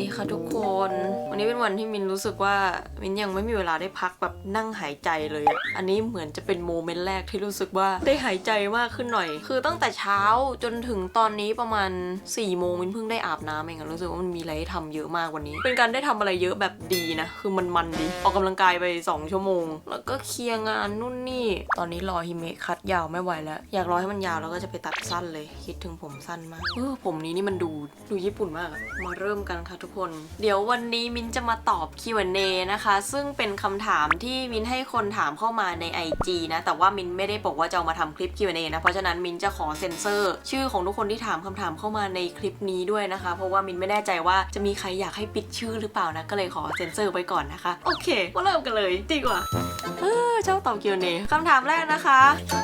ดีค่ะทุกคน วันนี้เป็นวันที่มินรู้สึกว่ามินยังไม่มีเวลาได้พักแบบนั่งหายใจเลยอะอันนี้เหมือนจะเป็นโมเมนต์แรกที่รู้สึกว่าได้หายใจมากขึ้นหน่อย คือตั้งแต่เช้าจนถึงตอนนี้ประมาณ4ี่โมงมินเพิ่งได้อาบน้ำเองอะรู้สึกว่ามันมีอะไรให้ทำเยอะมากวันนี้ เป็นการได้ทำอะไรเยอะแบบดีนะ คือมันมันดี ออกกำลังกายไป 2 ชั่วโมง แล้วก็เคลียร์งานนู่นนี่ ตอนนี้รอฮิเมะคัดยาวไม่ไหวแล้ว อยากรอให้มันยาวแล้วก็จะไปตัดสั้นเลย คิดถึงผมสั้นมากเออผมนี้นี่มันดูดูญี่ปุ่นมากมาเริ่มกันค่ะทุกคน เดี๋ยววันนี้มินจะมาตอบ Q&A นะคะ ซึ่งเป็นคำถามที่มินให้คนถามเข้ามาใน IG นะ แต่ว่ามินไม่ได้บอกว่าจะเอามาทำคลิป Q&A นะ เพราะฉะนั้นมินจะขอเซ็นเซอร์ ชื่อของทุกคนที่ถามคำถามเข้ามาในคลิปนี้ด้วยนะคะ เพราะว่ามินไม่แน่ใจว่าจะมีใครอยากให้ปิดชื่อหรือเปล่านะ ก็เลยขอเซ็นเซอร์ไว้ก่อนนะคะ โอเคมาเริ่มกันเลยดีกว่า เออเจ้าตอบ Q&A คำถามแรกนะคะ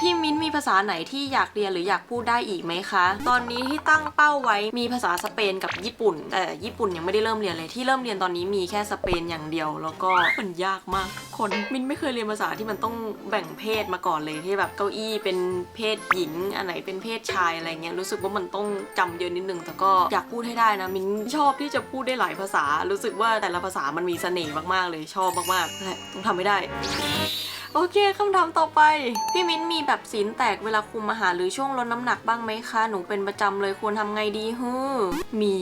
พี่มิ้นมีภาษาไหนที่อยากเรียนหรืออยากพูดได้อีกไหมคะ ตอนนี้ที่ตั้งเป้าไว้มีภาษาสเปนกับญี่ปุ่น แต่ญี่ปุ่นยังไม่ได้เริ่มเรียนเลยที่เริ่มเรียนตอนนี้มีแค่สเปนอย่างเดียว แล้วก็มันยากมากคนมินไม่เคยเรียนภาษาที่มันต้องแบ่งเพศมาก่อนเลยที่แบบเก้าอี้เป็นเพศหญิง อันไหนเป็นเพศชายอะไรเงี้ยรู้สึกว่ามันต้องจำเยอะนิดนึงแต่ก็อยากพูดให้ได้นะมินชอบที่จะพูดได้หลายภาษา รู้สึกว่าแต่ละภาษามันมีเสน่ห์มากๆเลยชอบมากๆแหละต้องทำให้ได้ โอเคคำถามต่อไป พี่มิ้นมีแบบศีลแตกเวลาคุมอาหารหรือช่วงลดน้ำหนักบ้างไหมคะ หนูเป็นประจำเลยควรทำไงดีฮึมี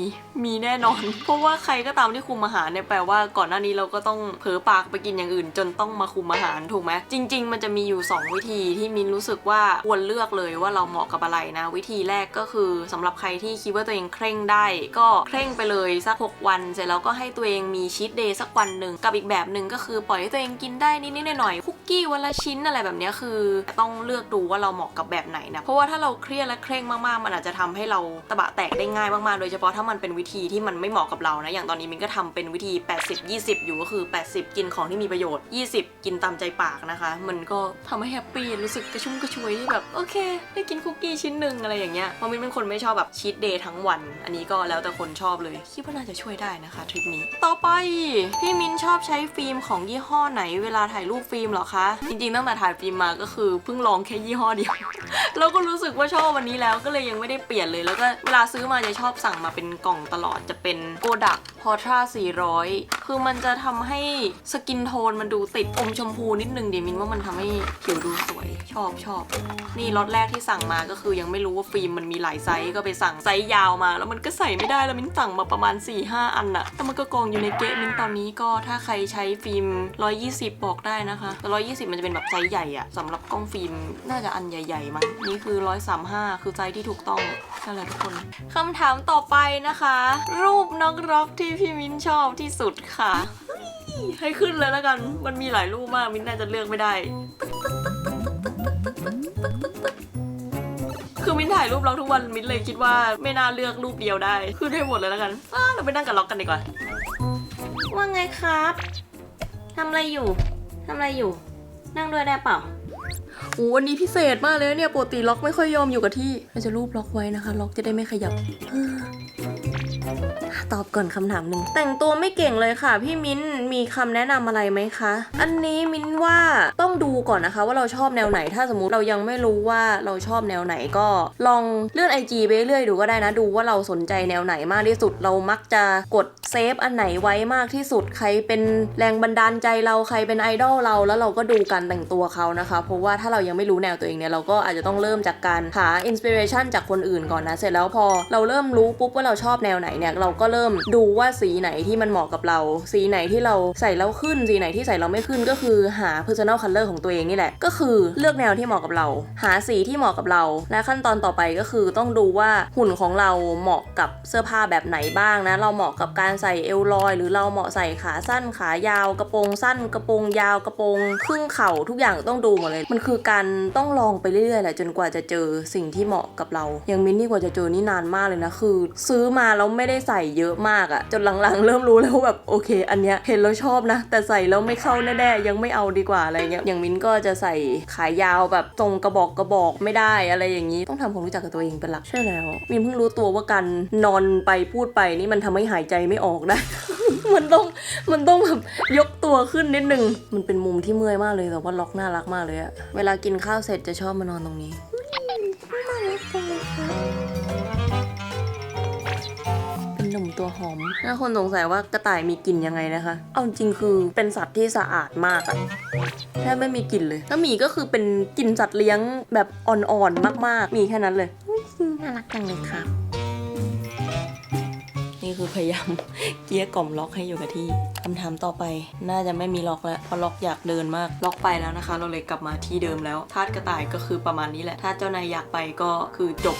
มีแน่นอน เพราะว่าใครก็ตามที่คุมอาหารเนี่ยแปลว่าก่อนหน้านี้เราก็ต้องเผลอปากไปกินอย่างอื่น จนต้องมาคุมอาหารถูกไหมจริง ๆ มันจะมีอยู่ 2 วิธีที่มิ้นรู้สึกว่าควรเลือกเลยว่าเราเหมาะกับอะไรนะ วิธีแรกก็คือสำหรับใครที่คิดว่าตัวเองเคร่งได้ ก็เคร่งไปเลยสัก 6 วัน เสร็จแล้วก็ให้ตัวเองมีชีตเดย์สักวันหนึ่งกับอีกแบบหนึ่งก็คือปล่อยให้ตัวเองกินได้นิดๆหน่อยๆคุก กี้วันละชิ้นอะไรแบบนี้คือ ต้องเลือกดูว่าเราเหมาะกับแบบไหนนะเพราะว่าถ้าเราเครียดและเคร่งมากๆ มันอาจจะทำให้เราตะบะแตกได้ง่ายมากๆ โดยเฉพาะถ้ามันเป็นวิธีที่มันไม่เหมาะกับเรานะอย่างตอนนี้มินก็ทำเป็นวิธี 80 20 อยู่ก็คือ 80 กินของที่มีประโยชน์ 20 กินตามใจปากนะคะ มันก็ทำให้แฮปปี้รู้สึกกระชุ่มกระชวยที่แบบโอเค ได้กินคุกกี้ชิ้นหนึ่งอะไรอย่างเงี้ยเพราะมินเป็นคนไม่ชอบแบบชีตเดย์ทั้งวัน อันนี้ก็แล้วแต่คนชอบเลยคิดว่าน่าจะช่วยได้นะคะทริปนี้ ต่อไปพี่มินชอบใช้ฟิล์มของยี่ห้อไหนเวลาถ่ายรูปฟิล์มหรอคะจริงๆตั้งแต่ถ่ายฟิล์มมาก็คือเพิ่งลองแค่ยี่ห้อเดียว แล้วก็รู้สึกว่าชอบวันนี้แล้วก็เลยยังไม่ได้เปลี่ยนเลย แล้วก็เวลาซื้อมาจะชอบสั่งมาเป็นกล่องตลอดจะเป็นโกดักพอทรา400 คือมันจะทำให้สกินโทนมันดูติดอมชมพูนิดนึงดิมินว่ามันทำให้ผิวดูสวย ชอบชอบนี่ล็อตแรกที่สั่งมาก็คือยังไม่รู้ว่าฟิล์มมันมีหลายไซส์ก็ไปสั่งไซส์ยาวมา แล้วมันก็ใส่ไม่ได้แล้วมินสั่งมาประมาณ 4-5 อันอะแต่มันก็กองอยู่ในเกะมินตอนนี้ก็ถ้าใครใช้ฟิล์ม 120 บอกได้นะคะแต่120 มันจะเป็นแบบไซส์ใหญ่อะสำหรับกล้องฟิล์มน่าจะอันใหญ่ๆมั้งนี่คือ 135 คือไซส์ที่ถูกต้องนั่นแหละทุกคนคำถามต่อไปนะคะ รูปนักร็อกที่พี่มิ้นชอบที่สุดค่ะ ให้ขึ้นเลยแล้วกัน มันมีหลายรูปมาก มิ้นน่าจะเลือกไม่ได้คือมิ้นถ่ายรูปล็อกทุกวันมิ้นเลยคิดว่าไม่น่าเลือกรูปเดียวได้คือให้หมดเลยแล้วกันเราไปนั่งกับล็อกกันดีกว่า ว่าไงครับทำอะไรอยู่ทำอะไรอยู่ นั่งด้วยได้เปล่าโอ้วันนี้พิเศษมากเลยเนี่ยปกติล็อกไม่ค่อยยอมอยู่กับที่เราจะรูปล็อกไว้นะคะ ล็อกจะได้ไม่ขยับ ตอบก่อนคำถามหนึ่งแต่งตัวไม่เก่งเลยค่ะ พี่มิ้นมีคำแนะนำอะไรไหมคะ อันนี้มิ้นว่าต้องดูก่อนนะคะ ว่าเราชอบแนวไหน ถ้าสมมติเรายังไม่รู้ว่าเราชอบแนวไหนก็ลองเลื่อน IG ไปเรื่อยๆดูก็ได้นะดูว่าเราสนใจแนวไหนมากที่สุดเรามักจะกดเซฟอันไหนไว้มากที่สุดใครเป็นแรงบันดาลใจเราใครเป็นไอดอลเราแล้วเราก็ดูการแต่งตัวเขานะคะ เพราะว่าถ้าเรายังไม่รู้แนวตัวเองเนี่ยเราก็อาจจะต้องเริ่มจากการหาอินสปิเรชันจากคนอื่นก่อนนะเสร็จแล้วพอเราเริ่มรู้ปุ๊บว่าเราชอบแนวไหนเนี่ยเราก็เริ่มดูว่าสีไหนที่มันเหมาะกับเรา สีไหนที่เราใส่แล้วขึ้น สีไหนที่ใส่เราไม่ขึ้นก็คือหา personal color ของตัวเองนี่แหละ ก็คือเลือกแนวที่เหมาะกับเรา หาสีที่เหมาะกับเรา และขั้นตอนต่อไปก็คือต้องดูว่าหุ่นของเราเหมาะกับเสื้อผ้าแบบไหนบ้างนะ เราเหมาะกับการใส่เอวลอย หรือเราเหมาะใส่ขาสั้นขายาวกระโปรงสั้น กระโปรงยาวกระโปรงครึ่งเข่าทุกอย่างต้องดูหมดเลย มันคือการต้องลองไปเรื่อยๆแหละจนกว่าจะเจอสิ่งที่เหมาะกับเรา อย่างมินนี่กว่าจะเจอนี่นานมากเลยนะคือ ซื้อมาแล้วไม่ได้ใส่เยอะมากอะจนหลังๆ เริ่มรู้แล้วว่าแบบโอเค อันเนี้ยเห็นแล้วชอบนะ แต่ใส่แล้วไม่เข้าแน่ๆยังไม่เอาดีกว่าอะไรเงี้ยอย่างมินก็จะใส่ขายาวแบบตรงกระบอกกระบอกไม่ได้อะไรอย่างนี้ต้องทำความรู้จักกับตัวเองเป็นหลักใช่แล้วมินเพิ่งรู้ตัวว่าการนอนไปพูดไปนี่มันทำให้หายใจไม่ออกนะมันต้องมันต้องแบบยกตัวขึ้นนิดนึง มันเป็นมุมที่เมื่อยมากเลยแต่ว่าล็อกน่ารักมากเลยอะเวลากินข้าวเสร็จจะชอบมานอนตรงนี้น่ารักจังเลยค่ะ เป็นนมนุ่มตัวหอม ถ้าคนสงสัยว่ากระต่ายมีกลิ่นยังไงนะคะ เอาจริงคือเป็นสัตว์ที่สะอาดมากอะแทบไม่มีกลิ่นเลย ถ้ามีก็คือเป็นกลิ่นสัตว์เลี้ยงแบบอ่อนๆมากๆ มีแค่นั้นเลยอุ๊ยน่ารักจังเลยค่ะ นี่คือพยายามเกลี้ยกล่อมล็อกให้อยู่กับที่คำถามต่อไป น่าจะไม่มีล็อกแล้วเพราะล็อกอยากเดินมาก ล็อกไปแล้วนะคะ เราเลยกลับมาที่เดิมแล้วทาสกระต่ายก็คือประมาณนี้แหละ ถ้าเจ้านายอยากไปก็คือจบ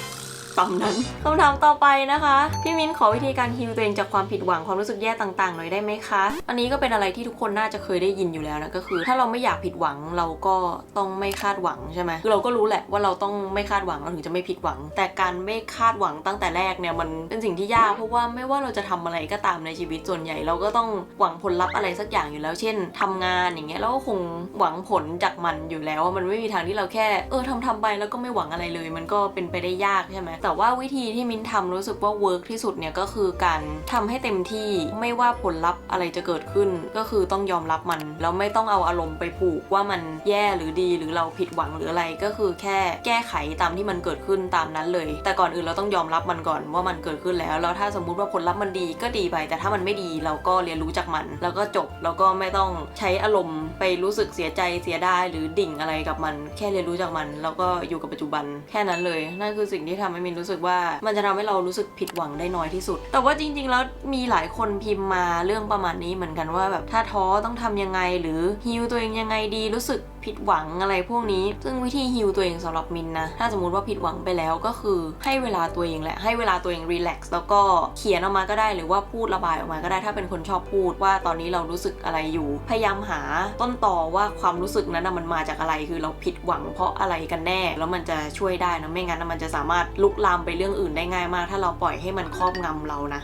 ตามนั้นคำถามต่อไปนะคะ พี่มิ้นขอวิธีการฮิลตัวเองจากความผิดหวังความรู้สึกแย่ต่างๆ หน่อยได้ไหมคะ อันนี้ก็เป็นอะไรที่ทุกคนน่าจะเคยได้ยินอยู่แล้วนะก็คือ ถ้าเราไม่อยากผิดหวังเราก็ต้องไม่คาดหวังใช่ไหมคือเราก็รู้แหละว่าเราต้องไม่คาดหวังเราถึงจะไม่ผิดหวัง แต่การไม่คาดหวังตั้งแต่แรกเนี่ยมันเป็นสิ่งที่ยากเพราะว่าไม่ว่าเราจะทำอะไรก็ตามในชีวิตส่วนใหญ่ เราก็ต้องหวังผลลัพธ์อะไรสักอย่างอยู่แล้ว เช่นทำงานอย่างเงี้ยเราก็คงหวังผลจากมันอยู่แล้วว่ามันไม่มีทางที่เราแค่ เออทำทำไปแล้วก็ไม่หวังอะไรเลย มันก็เป็นไปได้ยากใช่ไหมแต่ว่าวิธีที่มิ้นทำรู้สึกว่าเวิร์กที่สุดเนี่ยก็คือการทำให้เต็มที่ไม่ว่าผลลัพธ์อะไรจะเกิดขึ้น ก็คือต้องยอมรับมัน แล้วไม่ต้องเอาอารมณ์ไปผูกว่ามันแย่หรือดีหรือเราผิดหวังหรืออะไรก็คือแค่แก้ไขตามที่มันเกิดขึ้นตามนั้นเลย แต่ก่อนอื่นเราต้องยอมรับมันก่อนว่ามันเกิดขึ้นแล้ว แล้วถ้าสมมุติว่าผลลัพธ์มันดีก็ดีไป แต่ถ้ามันไม่ดีเราก็เรียนรู้จากมัน แล้วก็จบแล้วก็ไม่ต้องใช้อารมณ์ไปรู้สึกเสียใจเสียดายหรือดิ่งอะไรกับมัน แค่เรียนรู้จากมัน แล้วก็อยู่กับปัจจุบันแค่นั้นเลยนั่นคือสิ่งที่ทำให้มินรู้สึกว่ามันจะทำให้เรารู้สึกผิดหวังได้น้อยที่สุด แต่ว่าจริง ๆ แล้วมีหลายคนพิมพ์มาเรื่องประมาณนี้เหมือนกันว่าแบบถ้าท้อต้องทำยังไงหรือฮิวตัวเองยังไงดีรู้สึกผิดหวังอะไรพวกนี้ ซึ่งวิธีฮิวตัวเองสำหรับมินนะ ถ้าสมมติว่าผิดหวังไปแล้วก็คือให้เวลาตัวเองแหละ ให้เวลาตัวเองรีแลกซ์แล้วก็เขียนออกมาก็ได้หรือว่าพูดระบายออกมาก็ได้ถ้าเป็นคนชอบพูดว่าตอนนี้เรารู้สึกอะไรอยู่ พยายามหาต้นต่อว่าความรู้สึกนั้นมันมาจากอะไรคือเราผิดหวังเพราะอะไรกันแน่ แล้วมันจะช่วยได้นะไม่งั้นมันจะสามารถลุกลามไปเรื่องอื่นได้ง่ายมาก ถ้าเราปล่อยให้มันครอบงำเรานะ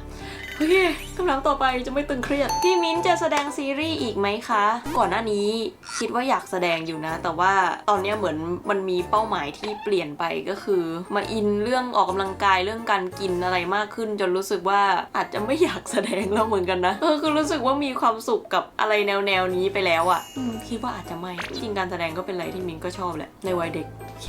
โอเคคำถามต่อไปจะไม่ตึงเครียด พี่มิ้นจะแสดงซีรีส์อีกไหมคะ ก่อนหน้านี้คิดว่าอยากแสดงอยู่นะ แต่ว่าตอนนี้เหมือนมันมีเป้าหมายที่เปลี่ยนไปก็คือ มาอินเรื่องออกกำลังกายเรื่องการกินอะไรมากขึ้น จนรู้สึกว่าอาจจะไม่อยากแสดงแล้วเหมือนกันนะเออคือรู้สึกว่ามีความสุขกับอะไรแนวแนวนี้ไปแล้วอะ่ะคิดว่าอาจจะไม่จริงการแสดงก็เป็นอะไรที่มิ้นก็ชอบแหละในวัยเด็กโอเค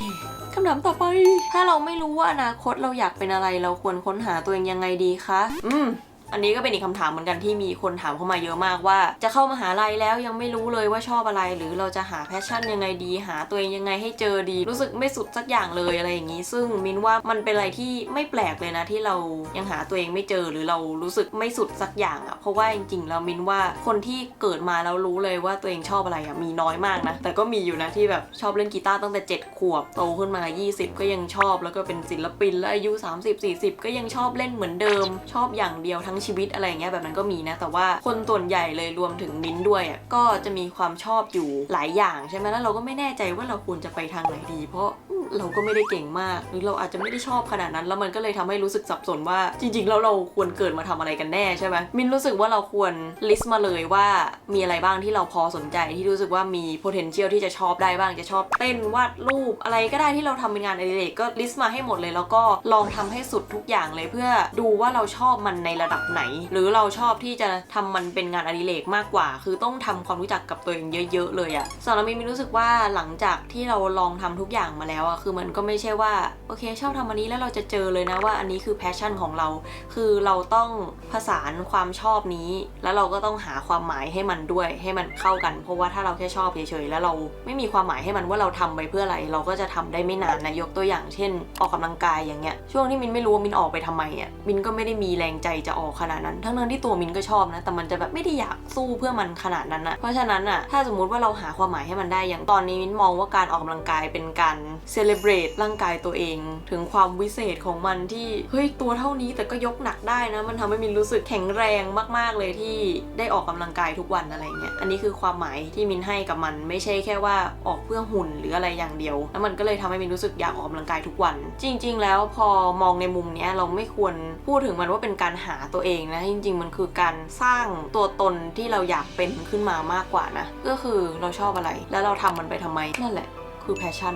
คำถามต่อไป ถ้าเราไม่รู้ว่าอนาคตเราอยากเป็นอะไรเราควรค้นหาตัวเองยังไงดีคะ อืม อันนี้ก็เป็นอีกคำถามเหมือนกันที่มีคนถามเข้ามาเยอะมากว่า จะเข้ามาหาลัยแล้วยังไม่รู้เลยว่าชอบอะไร หรือเราจะหาแพชชั่นยังไงดี หาตัวเองยังไงให้เจอดี รู้สึกไม่สุดสักอย่างเลยอะไรอย่างนี้ ซึ่งมินว่ามันเป็นอะไรที่ไม่แปลกเลยนะที่เรายังหาตัวเองไม่เจอหรือเรารู้สึกไม่สุดสักอย่างอะ่ะเพราะว่าจริงๆแล้วมินว่าคนที่เกิดมาแล้วรู้เลยว่าตัวเองชอบอะไรอะ่ะมีน้อยมากนะแต่ก็มีอยู่นะที่แบบชอบเล่นกีตาร์ตั้งแต่ 7 ขวบโตขึ้นมา 20 ก็ยังชอบแล้วก็เป็นศิลปินแล้วอายุ 30 40 ก็ยังชอบเล่นเหมือนเดิม ชอบอย่างเดียวทั้งชีวิตอะไรอย่างเงี้ยแบบนั้นก็มีนะ แต่ว่าคนส่วนใหญ่เลยรวมถึงมิ้นด้วยอะก็จะมีความชอบอยู่หลายอย่างใช่ไหมแล้วเราก็ไม่แน่ใจว่าเราควรจะไปทางไหนดี เพราะ เราก็ไม่ได้เก่งมาก หรือเราอาจจะไม่ได้ชอบขนาดนั้น แล้วมันก็เลยทำให้รู้สึกสับสนว่า จริงๆแล้วเราควรเกิดมาทำอะไรกันแน่ใช่ไหมมินรู้สึกว่าเราควร list มาเลยว่ามีอะไรบ้างที่เราพอสนใจที่รู้สึกว่ามี potential ที่จะชอบได้บ้างจะชอบเต้นวาดรูปอะไรก็ได้ที่เราทำเป็นงานอดิเรกก็ list มาให้หมดเลยแล้วก็ลองทำให้สุดทุกอย่างเลยเพื่อดูว่าเราชอบมันในระดับไหน หรือเราชอบที่จะทำมันเป็นงานอดิเรกมากกว่า คือต้องทำความรู้จักกับตัวเองเยอะ ๆ เลยอะสำหรับมินมินรู้สึกว่าหลังจากที่เราลองทำทุกอย่างมาแล้วอะคือมันก็ไม่ใช่ว่าโอเคชอบทำอันนี้แล้วเราจะเจอเลยนะว่าอันนี้คือแพชชั่นของเรา คือเราต้องผสานความชอบนี้ แล้วเราก็ต้องหาความหมายให้มันด้วยให้มันเข้ากัน เพราะว่าถ้าเราแค่ชอบเฉยๆแล้วเราไม่มีความหมายให้มันว่าเราทำไปเพื่ออะไร เราก็จะทำได้ไม่นานนะยกตัวอย่างเช่น ออกกำลังกายอย่างเงี้ยช่วงที่มินไม่รู้ว่ามินออกไปทำไมอะมินก็ไม่ได้มีแรงใจจะออกขนาดนั้น ทั้งนั้นที่ตัวมินก็ชอบนะแต่มันจะแบบไม่ได้อยากสู้เพื่อมันขนาดนั้นอะเพราะฉะนั้นอะถ้าสมมุติว่าเราหาความหมายให้มันได้อย่างตอนนี้มินมองว่าการออกกำลังกายเป็นการเซเลบรตร่างกายตัวเอง ถึงความวิเศษของมันที่เฮ้ยตัวเท่านี้แต่ก็ยกหนักได้นะ มันทำให้มินรู้สึกแข็งแรงมาก ๆเลยที่ได้ออกกำลังกายทุกวันอะไรเงี้ยอันนี้คือความหมายที่มินให้กับมัน ไม่ใช่แค่ว่าออกเพื่อหุ่นหรืออะไรอย่างเดียว แล้วมันก็เลยทำให้มินรู้สึกอยากออกกำลังกายทุกวัน จริง ๆ แล้วพอมองในมุมนี้เราไม่ควรพูดถึงมันว่าเป็นการหาตัวเองนะจริง ๆ มันคือการสร้างตัวตนที่เราอยากเป็นขึ้นมามากกว่านะ ก็คือเราชอบอะไรแล้วเราทำมันไปทำไมนั่นแหละ คือแพชชั่น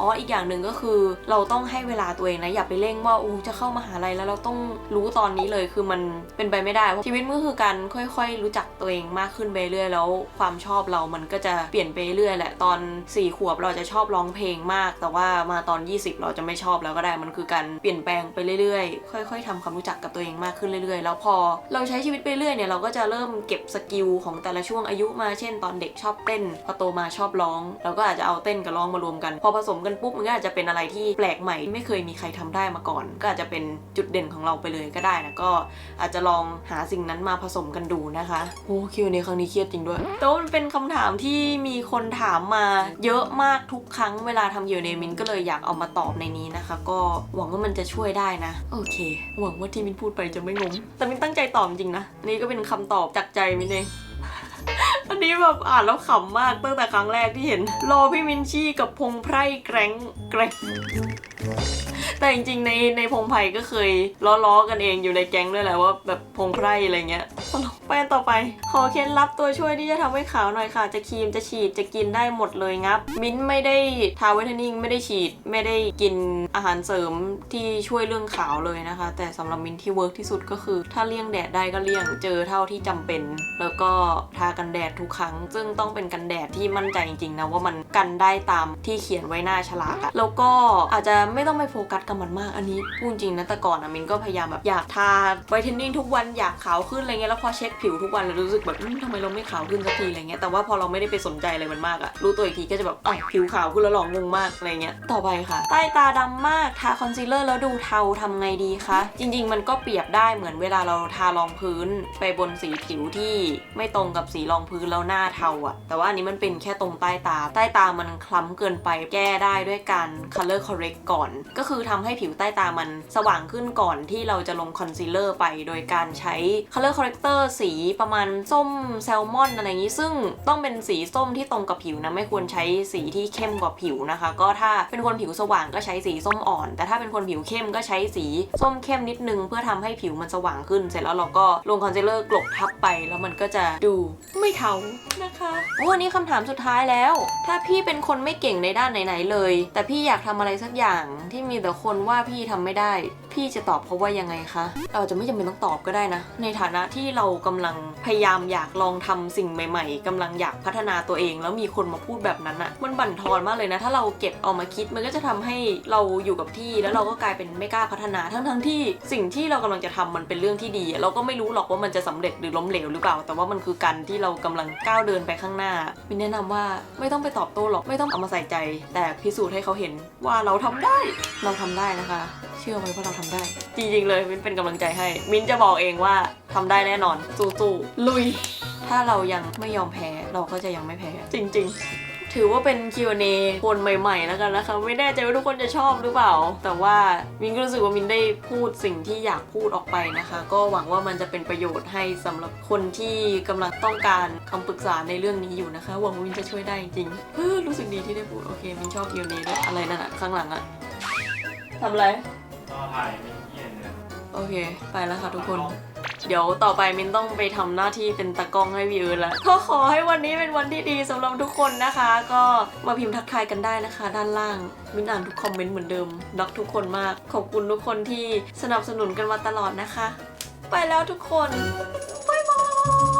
อ๋ออีกอย่างหนึ่งก็คือเราต้องให้เวลาตัวเองนะอย่าไปเร่งว่าอู้จะเข้ามหาลัยแล้วเราต้องรู้ตอนนี้เลยคือมันเป็นไปไม่ได้เพราะชีวิตมันก็คือการค่อยๆ รู้จักตัวเองมากขึ้นไปเรื่อยแล้วความชอบเรามันก็จะเปลี่ยนไปเรื่อยแหละตอน 4 ขวบเราจะชอบร้องเพลงมาก แต่ว่ามาตอน 20 เราจะไม่ชอบแล้วก็ได้มันคือการเปลี่ยนแปลงไปเรื่อยๆ ค่อย ๆทำความรู้จักกับตัวเองมากขึ้นเรื่อยๆ แล้วพอเราใช้ชีวิตไปเรื่อยเนี่ยเราก็จะเริ่มเก็บสกิลของแต่ละช่วงอายุมาเช่น ตอนเด็กชอบเต้นพอโตมาชอบร้อง เราก็อาจจะเอาเต้นกับร้องมารวมกันพอผสมกันมันปุ๊บมันก็อาจจะเป็นอะไรที่แปลกใหม่ไม่เคยมีใครทำได้มาก่อน ก็อาจจะเป็นจุดเด่นของเราไปเลยก็ได้นะก็อาจจะลองหาสิ่งนั้นมาผสมกันดูนะคะโอ้คิวในครั้งนี้เครียดจริงด้วยแต่ว่ามันเป็นคำถามที่มีคนถามมาเยอะมากทุกครั้งเวลาทำเกี่ยวเนมินก็เลยอยากเอามาตอบในนี้นะคะ ก็หวังว่ามันจะช่วยได้นะ โอเค หวังว่าที่มินพูดไปจะไม่งงแต่มินตั้งใจตอบจริงนะนนี่ก็เป็นคำตอบจากใจมินเอง อันนี้แบบอ่านแล้วขำมากตั้งแต่ครั้งแรกที่เห็น รอพี่มินชี่กับพงไพร่แกร้งแกร้ง แต่จริงๆในในพงไพรก็เคยล้อๆกันเองอยู่ในแก๊งด้วยแหละว่าแบบพงไพร่อะไรเงี้ยไปต่อไป ขอเคล็ดลับตัวช่วยที่จะทำให้ขาวหน่อยค่ะ จะครีมจะฉีดจะกินได้หมดเลยงับ มิ้นท์ไม่ได้ทาไวทนนิ่งไม่ได้ฉีด ไม่ได้กินอาหารเสริมที่ช่วยเรื่องขาวเลยนะคะ แต่สำหรับมิ้นท์ที่เวิร์กที่สุดก็คือ ถ้าเลี่ยงแดดได้ก็เลี่ยงเจอเท่าที่จำเป็น แล้วก็ทากันแดดทุกครั้ง ซึ่งต้องเป็นกันแดดที่มั่นใจจริงๆนะว่ามันกันได้ตามที่เขียนไว้หน้าฉลากอะแล้วก็อาจจะไม่ต้องไปโฟกัสกับมันมากอันนี้พูดจริงนะแต่ก่อนอะมินก็พยายามแบบอยากทาไวท์เทนนิ่งทุกวันอยากขาวขึ้นอะไรเงี้ยแล้วพอเช็คผิวทุกวันแล้วรู้สึกแบบทำไมเราไม่ขาวขึ้นสักทีอะไรเงี้ยแต่ว่าพอเราไม่ได้ไปสนใจอะไรมันมากอะรู้ตัวอีกทีก็จะแบบอ๋อผิวขาวขึ้นแล้วหลองงงมากอะไรเงี้ยต่อไปค่ะ ใต้ตาดำมากทาคอนซีลเลอร์แล้วดูเทาทำไงดีคะจริง ๆ มันก็เปรียบได้เหมือนเวลาเราทารองพื้นไปบนสีผิวที่ไม่ตรงกับสีรองพื้นแล้วหน้าเทาอะแต่ว่าอันนี้มันเป็นแค่ตรงใต้ตา ใต้ตามันคล้ำเกินไปแก้ได้ด้วยการ color correct ก่อน ก็คือทำให้ผิวใต้ตามันสว่างขึ้นก่อนที่เราจะลงคอนซีลเลอร์ไป โดยการใช้ color corrector สีประมาณส้มแซลมอนอะไรอย่างนี้ ซึ่งต้องเป็นสีส้มที่ตรงกับผิวนะไม่ควรใช้สีที่เข้มกว่าผิวนะคะ ก็ถ้าเป็นคนผิวสว่างก็ใช้สีส้มอ่อน แต่ถ้าเป็นคนผิวเข้มก็ใช้สีส้มเข้มนิดนึง เพื่อทำให้ผิวมันสว่างขึ้น เสร็จแล้วเราก็ลงคอนซีลเลอร์กลบทับไป แล้วมันก็จะดูไม่เทานะคะโอ้อันนี้คำถามสุดท้ายแล้ว ถ้าพี่เป็นคนไม่เก่งในด้านไหนๆเลย แต่พี่อยากทำอะไรสักอย่างที่มีแต่คนว่าพี่ทำไม่ได้ พี่จะตอบเขาว่ายังไงคะ เราจะไม่จำเป็นต้องตอบก็ได้นะ ในฐานะที่เรากำลังพยายามอยากลองทำสิ่งใหม่ ๆกำลังอยากพัฒนาตัวเอง แล้วมีคนมาพูดแบบนั้นอะมันบั่นทอนมากเลยนะ ถ้าเราเก็บเอามาคิดมันก็จะทำให้เราอยู่กับที่แล้วเราก็กลายเป็นไม่กล้าพัฒนาทั้งๆที่สิ่งที่เรากำลังจะทำมันเป็นเรื่องที่ดี เราก็ไม่รู้หรอกว่ามันจะสำเร็จหรือล้มเหลวหรือเปล่า แต่ว่ามันคือการที่เรากำลังก้าวเดินไปข้างหน้ามินแนะนำว่าไม่ต้องไปตอบโต้หรอกไม่ต้องเอามาใส่ใจ แต่พิสูจน์ให้เขาเห็นว่าเราทำได้ เราทำได้นะคะ เชื่อไว้ว่าเราทำได้ จริงๆเลยมินเป็นกำลังใจให้ มินจะบอกเองว่าทำได้แน่นอนสู้ๆลุย ถ้าเรายังไม่ยอมแพ้เราก็จะยังไม่แพ้ จริง ๆ ถือว่าเป็น Q&A คนใหม่ๆ แล้วกันนะคะ ไม่แน่ใจว่าทุกคนจะชอบหรือเปล่า แต่ว่ามินก็รู้สึกว่ามินได้พูดสิ่งที่อยากพูดออกไปนะคะ ก็หวังว่ามันจะเป็นประโยชน์ให้สำหรับคนที่กำลังต้องการคำปรึกษาในเรื่องนี้อยู่นะคะ หวังว่ามินจะช่วยได้จริงๆเฮ้อรู้สึกดีที่ได้พูดโอเคมินชอบ Q&A ด้วยอะไรนั่นอะข้างหลังอะทำอะไร ก็ถ่ายไม่เย็นเลยโอเค ไปแล้วค่ะทุกคน เดี๋ยวต่อไปมินต้องไปทำหน้าที่เป็นตากล้องให้พี่เอิร์ธแล้ว ก็ขอให้วันนี้เป็นวันที่ดีสำหรับทุกคนนะคะ ก็มาพิมพ์ทักทายกันได้นะคะ ด้านล่าง มินอ่านทุกคอมเมนต์เหมือนเดิมรักทุกคนมาก ขอบคุณทุกคนที่สนับสนุนกันมาตลอดนะคะ ไปแล้วทุกคนบ๊ายบาย